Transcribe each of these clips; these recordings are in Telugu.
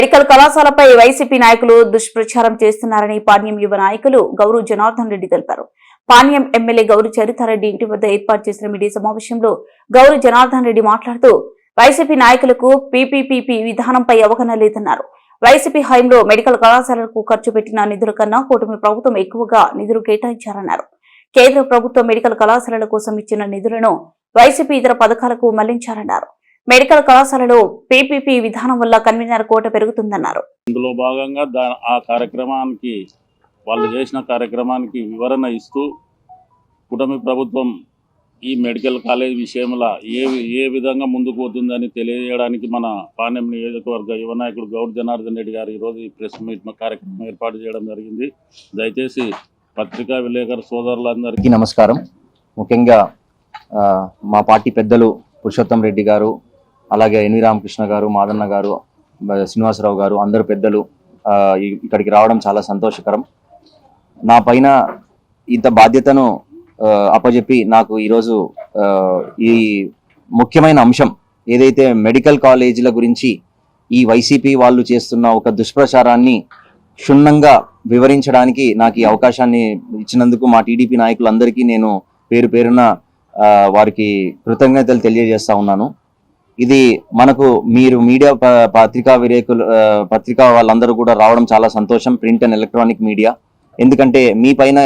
మెడికల్ కళాశాలపై వైసీపీ నాయకులు దుష్ప్రచారం చేస్తున్నారని పాణ్యం యువ నాయకులు గౌరు జనార్దన్ రెడ్డి తెలిపారు. పాణ్యం ఎమ్మెల్యే గౌరు చరితారెడ్డి ఇంటి వద్ద ఏర్పాటు చేసిన మీడియా సమావేశంలో గౌరు జనార్దన్ రెడ్డి మాట్లాడుతూ వైసీపీ నాయకులకు పీపీపీపీ విధానంపై అవగాహన లేదన్నారు. వైసీపీ హయాంలో మెడికల్ కళాశాలలకు ఖర్చు పెట్టిన నిధుల కన్నా కూటమి ప్రభుత్వం ఎక్కువగా నిధులు కేటాయించారన్నారు. కేంద్ర ప్రభుత్వం మెడికల్ కళాశాలల కోసం ఇచ్చిన నిధులను వైసీపీ ఇతర పథకాలకు మళ్ళించారన్నారు. మెడికల్ కళాశాలలో పీపీపీ విధానం వల్ల కన్వీనర్ కోట పెరుగుతుందన్నారు. ఇందులో భాగంగా ఆ కార్యక్రమానికి వాళ్ళు చేసిన కార్యక్రమానికి వివరణ ఇస్తూ కుటుంబ ప్రభుత్వం ఈ మెడికల్ కాలేజ్ విషయంలో ఏ ఏ విధంగా ముందుకు పోతుందని తెలియజేయడానికి మన పాణ్యం నియోజకవర్గ యువ నాయకుడు గౌడ్ జనార్దన్ రెడ్డి గారు ఈరోజు ఈ ప్రెస్ మీట్ కార్యక్రమం ఏర్పాటు చేయడం జరిగింది. దయచేసి పత్రికా విలేకరు సోదరులందరికీ అందరికీ నమస్కారం. ముఖ్యంగా మా పార్టీ పెద్దలు పురుషోత్తం రెడ్డి గారు అలాగే ఎన్వి రామకృష్ణ గారు మాదన్న గారు శ్రీనివాసరావు గారు అందరు పెద్దలు ఇక్కడికి రావడం చాలా సంతోషకరం. నా పైన ఇంత బాధ్యతను అప్పజెప్పి నాకు ఈరోజు ఈ ముఖ్యమైన అంశం ఏదైతే మెడికల్ కాలేజీల గురించి ఈ వైసీపీ వాళ్ళు చేస్తున్న ఒక దుష్ప్రచారాన్ని క్షుణ్ణంగా వివరించడానికి నాకు ఈ అవకాశాన్ని ఇచ్చినందుకు మా టీడీపీ నాయకులందరికీ నేను పేరు పేరున వారికి కృతజ్ఞతలు తెలియజేస్తా ఉన్నాను. ఇది మనకు మీరు మీడియా ప- పత్రికా విరేకులు పత్రికా వాళ్ళందరూ కూడా రావడం చాలా సంతోషం ప్రింట్ అండ్ ఎలక్ట్రానిక్ మీడియా. ఎందుకంటే మీ పైన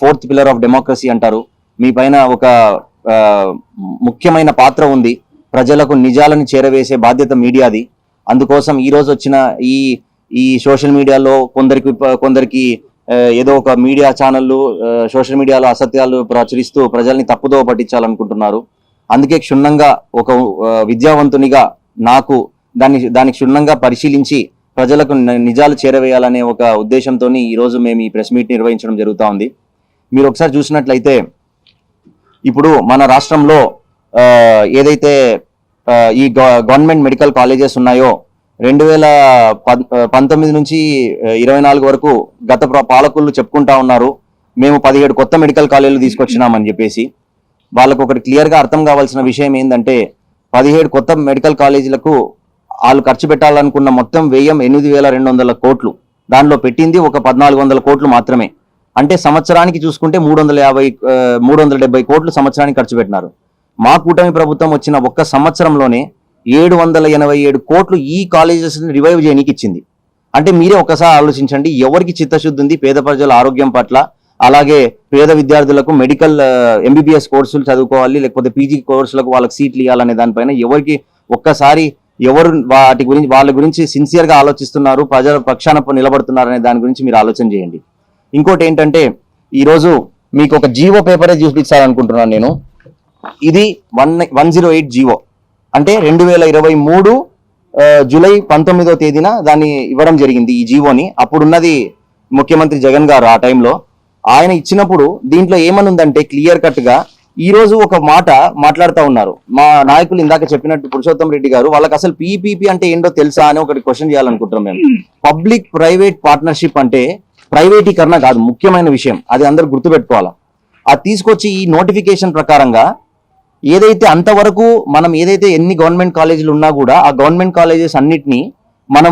ఫోర్త్ పిల్లర్ ఆఫ్ డెమోక్రసీ అంటారు. మీ పైన ఒక ముఖ్యమైన పాత్ర ఉంది. ప్రజలకు నిజాలను చేరవేసే బాధ్యత మీడియాది అందుకోసం ఈరోజు వచ్చిన ఈ ఈ సోషల్ మీడియాలో కొందరికి కొందరికి ఏదో ఒక మీడియా ఛానళ్ళు సోషల్ మీడియాలో అసత్యాలు ప్రచురిస్తూ ప్రజల్ని తప్పుదో పట్టించాలనుకుంటున్నారు. అందుకే క్షుణ్ణంగా ఒక విద్యావంతునిగా నాకు దాన్ని దానికి క్షుణ్ణంగా పరిశీలించి ప్రజలకు నిజాలు చేరవేయాలనే ఒక ఉద్దేశంతో ఈరోజు మేము ఈ ప్రెస్ మీట్ నిర్వహించడం జరుగుతూ ఉంది. మీరు ఒకసారి చూసినట్లయితే ఇప్పుడు మన రాష్ట్రంలో ఏదైతే ఈ గవర్నమెంట్ మెడికల్ కాలేజెస్ ఉన్నాయో రెండు వేల పద్- పంతొమ్మిది నుంచి ఇరవై నాలుగు వరకు గత పాలకులు చెప్పుకుంటా ఉన్నారు మేము పదిహేడు కొత్త మెడికల్ కాలేజీలు తీసుకొచ్చినామని చెప్పేసి. వాళ్ళకు ఒకటి క్లియర్గా అర్థం కావాల్సిన విషయం ఏంటంటే పదిహేడు కొత్త మెడికల్ కాలేజీలకు వాళ్ళు ఖర్చు పెట్టాలనుకున్న మొత్తం వ్యయం ఎనిమిది వేల రెండు వందల కోట్లు. దానిలో పెట్టింది ఒక పద్నాలుగు వందల కోట్లు మాత్రమే. అంటే సంవత్సరానికి చూసుకుంటే మూడు వందల యాభై మూడు వందల డెబ్బై కోట్లు సంవత్సరానికి ఖర్చు పెట్టినారు. మా కూటమి ప్రభుత్వం వచ్చిన ఒక్క సంవత్సరంలోనే ఏడు వందల ఎనభై ఏడు కోట్లు ఈ కాలేజెస్ని రివైవ్ చేయడానికి ఇచ్చింది. అంటే మీరే ఒకసారి ఆలోచించండి ఎవరికి చిత్తశుద్ధి ఉంది పేద ప్రజల ఆరోగ్యం పట్ల అలాగే పేద విద్యార్థులకు మెడికల్ ఎంబీబీఎస్ కోర్సులు చదువుకోవాలి లేకపోతే పీజీ కోర్సులకు వాళ్ళకి సీట్లు ఇవ్వాలనే దానిపైన ఎవరికి ఒక్కసారి ఎవరు వాటి గురించి వాళ్ళ గురించి సిన్సియర్గా ఆలోచిస్తున్నారు ప్రజల పక్షాన నిలబడుతున్నారు అనే దాని గురించి మీరు ఆలోచన చేయండి. ఇంకోటి ఏంటంటే ఈరోజు మీకు ఒక జీవో పేపరే చూపించాలనుకుంటున్నాను నేను. ఇది one one zero eight G O అంటే రెండు వేల ఇరవై మూడు జూలై పంతొమ్మిదో తేదీన దాన్ని ఇవ్వడం జరిగింది ఈ జీవోని అప్పుడున్నది ముఖ్యమంత్రి జగన్ గారు ఆ టైంలో. ఆయన ఇచ్చినప్పుడు దీంట్లో ఏమనుందంటే క్లియర్ కట్గా ఈ రోజు ఒక మాట మాట్లాడుతూ ఉన్నారు. మా నాయకులు ఇందాక చెప్పినట్టు పురుషోత్తం రెడ్డి గారు వాళ్ళకి అసలు పీపీపీ అంటే ఏంటో తెలుసా అని ఒకటి క్వశ్చన్ చేయాలనుకుంటున్నాం మేము. పబ్లిక్ ప్రైవేట్ పార్ట్నర్షిప్ అంటే ప్రైవేటీకరణ కాదు ముఖ్యమైన విషయం. అది అందరు గుర్తుపెట్టుకోవాలా? అది తీసుకొచ్చి ఈ నోటిఫికేషన్ ప్రకారంగా ఏదైతే అంతవరకు మనం ఏదైతే ఎన్ని గవర్నమెంట్ కాలేజీలు ఉన్నా కూడా ఆ గవర్నమెంట్ కాలేజెస్ అన్నిటినీ మనం